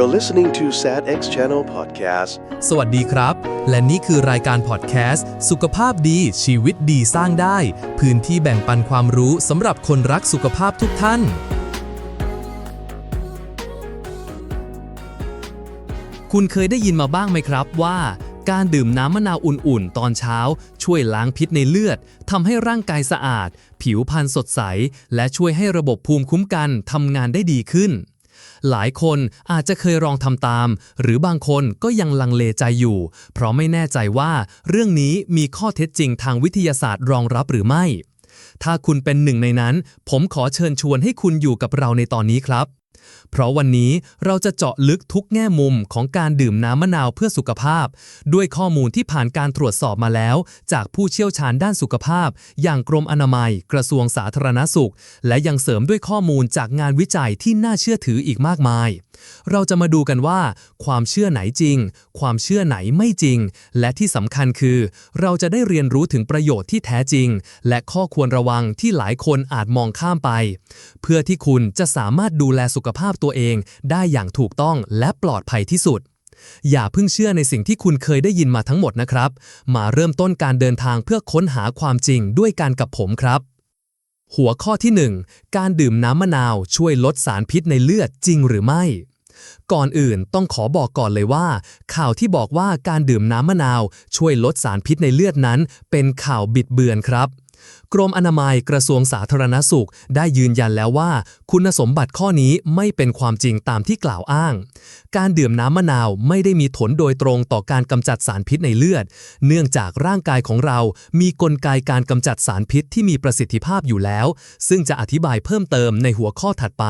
You're listening to SADX Channel Podcast. สวัสดีครับ และนี่คือรายการพอดแคสต์สุขภาพดีชีวิตดีสร้างได้ พื้นที่แบ่งปันความรู้สำหรับคนรักสุขภาพทุกท่าน คุณเคยได้ยินมาบ้างไหมครับว่า การดื่มน้ำมะนาวอุ่นๆ ตอนเช้า ช่วยล้างพิษในเลือดทำให้ร่างกายสะอาด ผิวพรรณสดใส และช่วยให้ระบบภูมิคุ้มกันทำงานได้ดีขึ้น หลายคนอาจจะเคยลองทำตาม หรือบางคนก็ยังลังเลใจอยู่ เพราะไม่แน่ใจว่าเรื่องนี้มีข้อเท็จจริงทางวิทยาศาสตร์รองรับหรือไม่ ถ้าคุณเป็นหนึ่งในนั้น ผมขอเชิญชวนให้คุณอยู่กับเราในตอนนี้ครับ เพราะวันนี้เราจะเจาะลึกทุกแง่มุมของการดื่มน้ำมะนาวเพื่อสุขภาพ ด้วยข้อมูลที่ผ่านการตรวจสอบมาแล้ว จากผู้เชี่ยวชาญด้านสุขภาพ อย่างกรมอนามัย กระทรวงสาธารณสุข และยังเสริมด้วยข้อมูลจากงานวิจัยที่น่าเชื่อถืออีกมากมาย เราจะมาดูกันว่า ความเชื่อไหนจริง ความเชื่อไหนไม่จริง และที่สำคัญคือ เราจะได้เรียนรู้ถึงประโยชน์ที่แท้จริง และข้อควรระวังที่หลายคนอาจมองข้ามไป เพื่อที่คุณจะสามารถดูแลสุขภาพตัวเองได้อย่างถูกต้องและปลอดภัยที่สุด อย่าเพิ่งเชื่อในสิ่งที่คุณเคยได้ยินมาทั้งหมดนะครับ มาเริ่มต้นการเดินทางเพื่อค้นหาความจริงด้วยการกับผมครับ หัวข้อที่ 1 การดื่มน้ำมะนาวช่วยลดสารพิษในเลือดจริงหรือไม่ก่อนอื่นต้องขอบอกก่อนเลยว่า ข่าวที่บอกว่าการดื่มน้ำมะนาว ช่วยลดสารพิษในเลือดนั้น เป็นข่าวบิดเบือนครับ กรมอนามัยกระทรวงสาธารณสุข ได้ยืนยันแล้วว่า คุณสมบัติข้อนี้ไม่เป็นความจริงตามที่กล่าวอ้าง การดื่มน้ำมะนาวไม่ได้มีผลโดยตรงต่อการกำจัดสารพิษในเลือด เนื่องจากร่างกายของเรามีกลไกการกำจัดสารพิษที่มีประสิทธิภาพอยู่แล้ว ซึ่งจะอธิบายเพิ่มเติมในหัวข้อถัดไป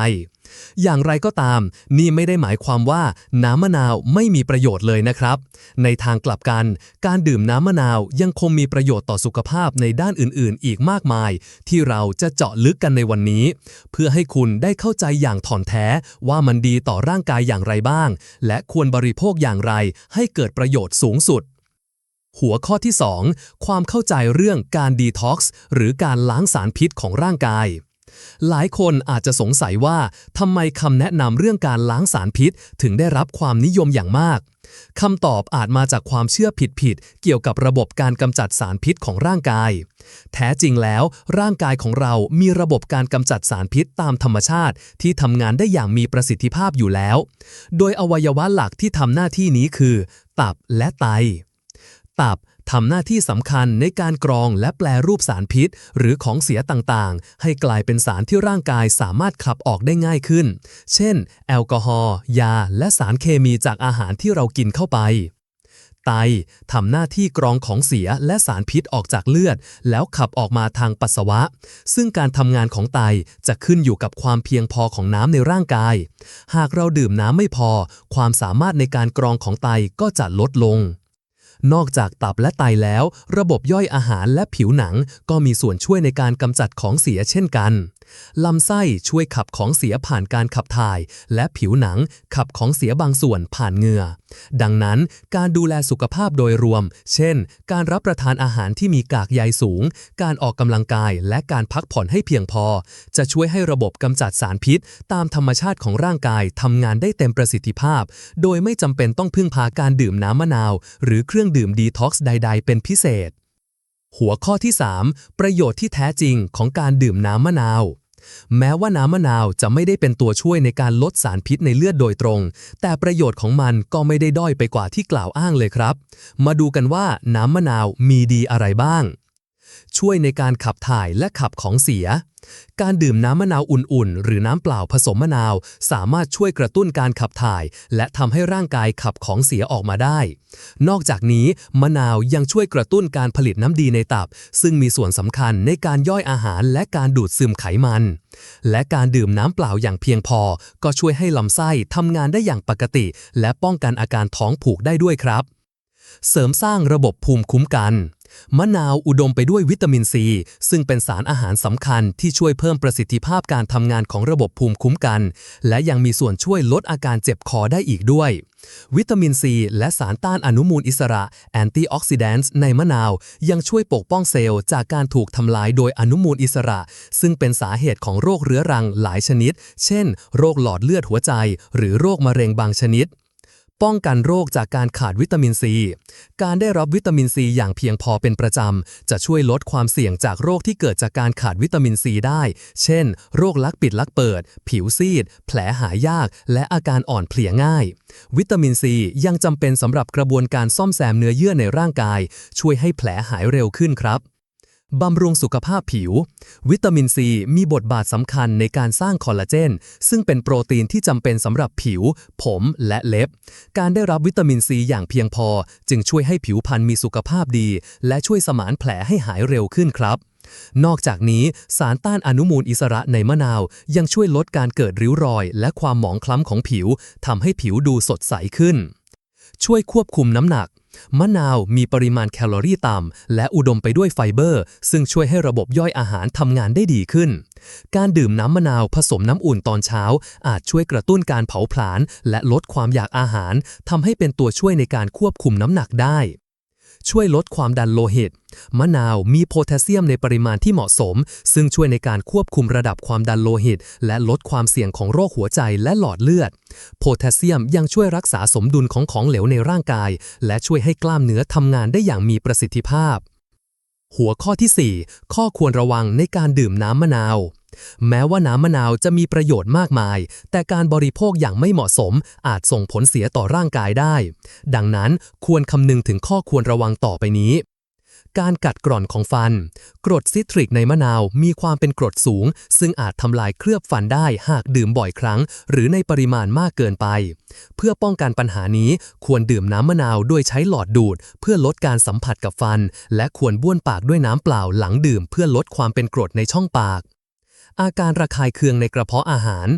อย่างไรก็ตาม นี่ไม่ได้หมายความว่าน้ำมะนาวไม่มีประโยชน์เลยนะครับ ในทางกลับกัน การดื่มน้ำมะนาวยังคงมีประโยชน์ต่อสุขภาพในด้านอื่น ๆ อีกมากมาย ที่เราจะเจาะลึกกันในวันนี้ เพื่อให้คุณได้เข้าใจอย่างถ่อนแท้ว่ามันดีต่อร่างกายอย่างไรบ้าง และควรบริโภคอย่างไร ให้เกิดประโยชน์สูงสุด หัวข้อที่ 2 ความเข้าใจเรื่องการดีท็อกซ์หรือการล้างสารพิษของร่างกาย หลายคนอาจจะสงสัยว่าทำไมคำแนะนำเรื่องการล้างสารพิษ ถึงได้รับความนิยมอย่างมากคำตอบอาจมาจากความเชื่อผิดๆเกี่ยวกับระบบการกำจัดสารพิษของร่างกาย แท้จริงแล้วร่างกายของเรามีระบบการกำจัดสารพิษตามธรรมชาติ ที่ทำงานได้อย่างมีประสิทธิภาพอยู่แล้ว โดยอวัยวะหลักที่ทำหน้าที่นี้คือ ตับและไต ตับ ทำหน้าที่สำคัญในการกรองและแปลรูปสารพิษ หรือของเสียต่างๆ ให้กลายเป็นสารที่ร่างกายสามารถขับออกได้ง่ายขึ้น เช่น แอลกอฮอล์ยา และสารเคมีจากอาหารที่เรากินเข้าไปไตทำหน้าที่กรองของเสียและสารพิษออกจากเลือด แล้วขับออกมาทางปัสสาวะ ซึ่งการทำงานของไตจะขึ้นอยู่กับความเพียงพอของน้ำในร่างกาย หากเราดื่มน้ำไม่พอ ความสามารถในการกรองของไตก็จะลดลง นอกจากตับและไตแล้ว ระบบย่อยอาหารและผิวหนังก็มีส่วนช่วยในการกำจัดของเสียเช่นกัน ลำไส้ช่วยขับของเสียผ่านการขับถ่าย และผิวหนังขับของเสียบางส่วนผ่านเหงื่อ ดังนั้นการดูแลสุขภาพโดยรวม เช่น การรับประทานอาหารที่มีกากใยสูง การออกกำลังกายและการพักผ่อนให้เพียงพอ จะช่วยให้ระบบกำจัดสารพิษ ตามธรรมชาติของร่างกายทำงานได้เต็มประสิทธิภาพ โดยไม่จำเป็นต้องพึ่งพาการดื่มน้ำมะนาว หรือเครื่องดื่มดีท็อกซ์ใด ๆ เป็นพิเศษ หัวข้อที่ 3 ประโยชน์ที่แท้จริงของการดื่มน้ำมะนาว แม้ว่าน้ำมะนาวจะไม่ได้เป็นตัวช่วยในการลดสารพิษในเลือดโดยตรง แต่ประโยชน์ของมันก็ไม่ได้ด้อยไปกว่าที่กล่าวอ้างเลยครับ มาดูกันว่าน้ำมะนาวมีดีอะไรบ้าง ช่วยในการขับถ่ายและขับของเสีย การดื่มน้ำมะนาวอุ่นๆ หรือน้ำเปล่าผสมมะนาว สามารถช่วยกระตุ้นการขับถ่าย และทำให้ร่างกายขับของเสียออกมาได้ นอกจากนี้ มะนาวยังช่วยกระตุ้นการผลิตน้ำดีในตับ ซึ่งมีส่วนสำคัญในการย่อยอาหารและการดูดซึมไขมัน และการดื่มน้ำเปล่าอย่างเพียงพอ ก็ช่วยให้ลำไส้ทำงานได้อย่างปกติ และป้องกันอาการท้องผูกได้ด้วยครับ เสริมสร้างระบบภูมิคุ้มกัน มะนาวอุดมไปด้วยวิตามินซี ซึ่งเป็นสารอาหารสำคัญที่ช่วยเพิ่มประสิทธิภาพการทำงานของระบบภูมิคุ้มกัน และยังมีส่วนช่วยลดอาการเจ็บคอได้อีกด้วย วิตามินซีและสารต้านอนุมูลอิสระแอนตี้ออกซิแดนต์ในมะนาว ยังช่วยปกป้องเซลล์จากการถูกทำลายโดยอนุมูลอิสระ ซึ่งเป็นสาเหตุของโรคเรื้อรังหลายชนิด เช่น โรคหลอดเลือดหัวใจ หรือโรคมะเร็งบางชนิด ป้องกันโรคจากการขาดวิตามินซี การได้รับวิตามินซีอย่างเพียงพอเป็นประจำ จะช่วยลดความเสี่ยงจากโรคที่เกิดจากการขาดวิตามินซีได้ เช่น โรคลักปิดลักเปิด ผิวซีด แผลหายาก และอาการอ่อนเพลียง่าย วิตามินซียังจำเป็นสำหรับกระบวนการซ่อมแซมเนื้อเยื่อในร่างกาย ช่วยให้แผลหายเร็วขึ้นครับ บำรุงสุขภาพผิว วิตามินซีมีบทบาทสำคัญในการสร้างคอลลาเจน ซึ่งเป็นโปรตีนที่จำเป็นสำหรับผิว ผมและเล็บ การได้รับวิตามินซีอย่างเพียงพอ จึงช่วยให้ผิวพรรณมีสุขภาพดี และช่วยสมานแผลให้หายเร็วขึ้นครับ นอกจากนี้สารต้านอนุมูลอิสระในมะนาว ยังช่วยลดการเกิดริ้วรอย และความหมองคล้ำของผิวทำให้ผิวดูสดใสขึ้น ช่วยควบคุมน้ำหนัก มะนาวมีปริมาณแคลอรี่ต่ำและอุดมไปด้วยไฟเบอร์ ซึ่งช่วยให้ระบบย่อยอาหารทำงานได้ดีขึ้น การดื่มน้ำมะนาวผสมน้ำอุ่นตอนเช้า อาจช่วยกระตุ้นการเผาผลาญและลดความอยากอาหารทำให้เป็นตัวช่วยในการควบคุมน้ำหนักได้ ช่วยลดความดันโลหิต มะนาวมีโพแทสเซียมในปริมาณที่เหมาะสม ซึ่งช่วยในการควบคุมระดับความดันโลหิต และลดความเสี่ยงของโรคหัวใจและหลอดเลือด โพแทสเซียมยังช่วยรักษาสมดุลของของเหลวในร่างกาย และช่วยให้กล้ามเนื้อทำงานได้อย่างมีประสิทธิภาพ หัวข้อที่ 4 ข้อควรระวังในการดื่มน้ำมะนาว แม้ว่าน้ำมะนาวจะมีประโยชน์มากมาย แต่การบริโภคอย่างไม่เหมาะสมอาจส่งผลเสียต่อร่างกายได้ ดังนั้นควรคำนึงถึงข้อควรระวังต่อไปนี้ การกัดกร่อนของฟัน กรดซิตริกในมะนาวมีความเป็นกรดสูง ซึ่งอาจทำลายเคลือบฟันได้หากดื่มบ่อยครั้ง หรือในปริมาณมากเกินไป เพื่อป้องกันปัญหานี้ควรดื่มน้ำมะนาวด้วยใช้หลอดดูด เพื่อลดการสัมผัสกับฟัน และควรบ้วนปากด้วยน้ำเปล่าหลังดื่ม เพื่อลดความเป็นกรดในช่องปาก อาการระคายเคืองในกระเพาะอาหาร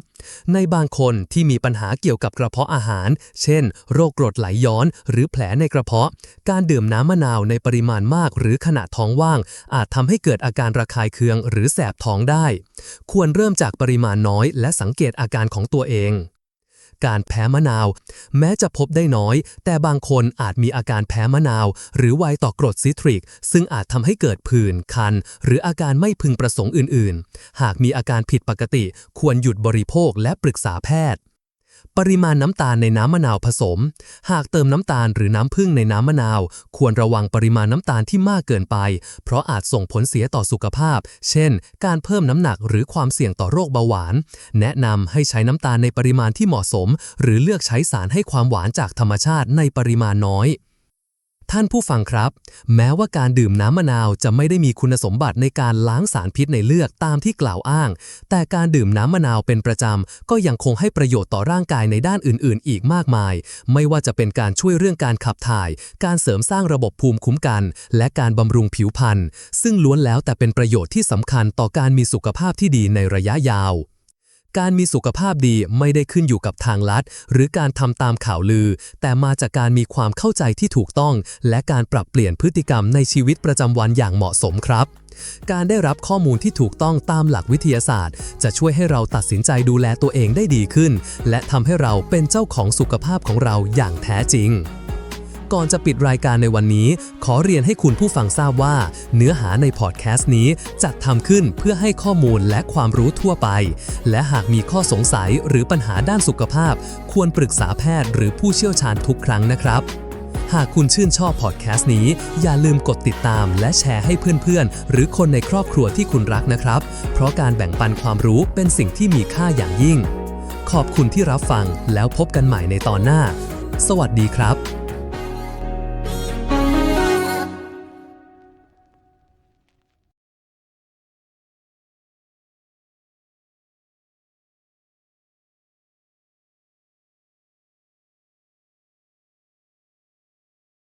ในบางคนที่มีปัญหาเกี่ยวกับกระเพาะอาหาร เช่น โรคกรดไหลย้อน หรือแผลในกระเพาะ การดื่มน้ำมะนาวในปริมาณมากหรือขณะท้องว่าง อาจทำให้เกิดอาการระคายเคืองหรือแสบท้องได้ ควรเริ่มจากปริมาณน้อย และสังเกตอาการของตัวเอง การแพ้มะนาว แม้จะพบได้น้อย แต่บางคนอาจมีอาการแพ้มะนาว หรือไวต่อกรดซิตริก ซึ่งอาจทำให้เกิดผื่น คัน หรืออาการไม่พึงประสงค์อื่น ๆ หากมีอาการผิดปกติ ควรหยุดบริโภคและปรึกษาแพทย์ ริมาณน้ำตาลในน้ำมะนาวผสม หากเติมน้ำตาลหรือน้ำผึ้งในน้ำมะนาว ควรระวังปริมาณน้ำตาลที่มากเกินไป เพราะอาจส่งผลเสียต่อสุขภาพ เช่น การเพิ่มน้ำหนักหรือความเสี่ยงต่อโรคเบาหวาน แนะนำให้ใช้น้ำตาลในปริมาณที่เหมาะสม หรือเลือกใช้สารให้ความหวานจากธรรมชาติในปริมาณน้อย ท่านผู้ฟังครับ แม้ว่าการดื่มน้ำมะนาวจะไม่ได้มีคุณสมบัติในการล้างสารพิษในเลือดตามที่กล่าวอ้าง แต่การดื่มน้ำมะนาวเป็นประจำ ก็ยังคงให้ประโยชน์ต่อร่างกายในด้านอื่น ๆ อีกมากมาย ไม่ว่าจะเป็นการช่วยเรื่องการขับถ่าย การเสริมสร้างระบบภูมิคุ้มกัน และการบำรุงผิวพรรณซึ่งล้วนแล้วแต่เป็นประโยชน์ที่สำคัญต่อการมีสุขภาพที่ดีในระยะยาว การมีสุขภาพดีไม่ได้ขึ้นอยู่กับทางลัด หรือการทำตามข่าวลือ แต่มาจากการมีความเข้าใจที่ถูกต้อง และการปรับเปลี่ยนพฤติกรรมในชีวิตประจำวันอย่างเหมาะสมครับ การได้รับข้อมูลที่ถูกต้องตามหลักวิทยาศาสตร์ จะช่วยให้เราตัดสินใจดูแลตัวเองได้ดีขึ้น และทำให้เราเป็นเจ้าของสุขภาพของเราอย่างแท้จริง ก่อนจะปิดรายการในวันนี้ ขอเรียนให้คุณผู้ฟังทราบว่า เนื้อหาในพอดแคสต์นี้จัดทำขึ้นเพื่อให้ข้อมูลและความรู้ทั่วไป และหากมีข้อสงสัยหรือปัญหาด้านสุขภาพ ควรปรึกษาแพทย์หรือผู้เชี่ยวชาญทุกครั้งนะครับหากคุณชื่นชอบพอดแคสต์นี้ อย่าลืมกดติดตามและแชร์ให้เพื่อนๆ หรือคนในครอบครัวที่คุณรักนะครับ เพราะการแบ่งปันความรู้เป็นสิ่งที่มีค่าอย่างยิ่ง ขอบคุณที่รับฟังแล้วพบกันใหม่ในตอนหน้า สวัสดีครับ